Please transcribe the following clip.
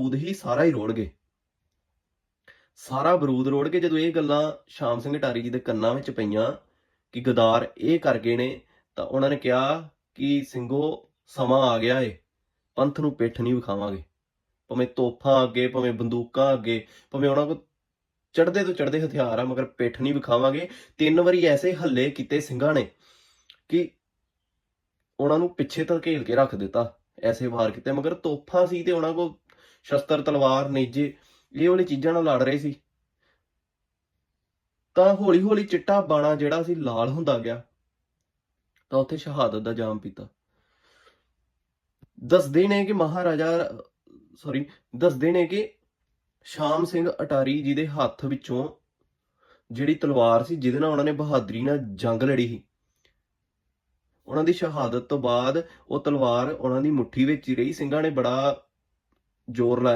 ਬਰੂਦ ਹੀ ਸਾਰਾ ਹੀ ਰੋੜ ਗਏ ਸਾਰਾ ਬਰੂਦ ਰੋੜ ਕੇ ਜਦੋਂ ਇਹ ਗੱਲਾਂ ਸ਼ਾਮ ਸਿੰਘ ਅਟਾਰੀ ਜੀ ਦੇ ਕੰਨਾਂ ਵਿੱਚ ਪਈਆਂ ਕਿ ਗਦਾਰ ਇਹ ਕਰ ਗਏ ਨੇ, ਤਾਂ ਉਹਨਾਂ ਨੇ ਕਿਹਾ ਕਿ ਸਿੰਘੋ, ਸਮਾਂ ਆ ਗਿਆ ਏ, ਪੰਥ ਨੂੰ ਪਿੱਠ ਨਹੀਂ ਵਿਖਾਵਾਂਗੇ। ਭਾਵੇਂ ਤੋਫਾਂ ਅੱਗੇ, ਭਾਵੇਂ ਬੰਦੂਕਾਂ ਅੱਗੇ, ਭਾਵੇਂ ਉਹਨਾਂ ਕੋਲ ਚੜਦੇ ਤੋਂ ਚੜਦੇ ਹਥਿਆਰ ਆ, ਮਗਰ ਪਿੱਠ ਨਹੀਂ ਵਿਖਾਵਾਂਗੇ। ਤਿੰਨ ਵਾਰੀ ਐਸੇ ਹੱਲੇ ਕੀਤੇ ਸਿੰਘਾਂ ਨੇ ਕਿ ਉਹਨਾਂ ਨੂੰ ਪਿੱਛੇ ਧਕੇਲ ਕੇ ਰੱਖ ਦਿੱਤਾ, ਐਸੇ ਵਾਰ ਕੀਤੇ। ਮਗਰ ਤੋਪਾਂ ਸੀ ਤੇ ਉਹਨਾਂ ਕੋਲ ਸ਼ਸਤਰ, ਤਲਵਾਰ, ਨੇਜੇ, ਇਹ ਵਾਲੀ ਚੀਜ਼ਾਂ ਨਾਲ ਲੜ ਰਹੇ ਸੀ। ਤਾਂ ਹੌਲੀ ਹੌਲੀ ਚਿੱਟਾ ਬਾਣਾ ਜਿਹੜਾ ਸੀ ਲਾਲ ਹੁੰਦਾ ਗਿਆ। ਤਾਂ ਉੱਥੇ ਸ਼ਹਾਦਤ ਦਾ ਜਾਮ ਪੀਤਾ। ਦੱਸਦੇ ਨੇ ਕਿ ਮਹਾਰਾਜਾ ਸੌਰੀ ਦੱਸਦੇ ਨੇ ਕਿ ਸ਼ਾਮ ਸਿੰਘ ਅਟਾਰੀ ਜੀ ਦੇ ਹੱਥ ਵਿੱਚੋਂ ਜਿਹੜੀ ਤਲਵਾਰ ਸੀ, ਜਿਹਦੇ ਨਾਲ ਉਹਨਾਂ ਨੇ ਬਹਾਦਰੀ ਨਾਲ ਜੰਗ ਲੜੀ ਸੀ। ਉਹਨਾਂ ਦੀ ਸ਼ਹਾਦਤ ਤੋਂ ਬਾਅਦ ਉਹ ਤਲਵਾਰ ਉਹਨਾਂ ਦੀ ਮੁੱਠੀ ਵਿੱਚ ਹੀ ਰਹੀ। ਸਿੰਘਾਂ ਨੇ ਬੜਾ ജോറില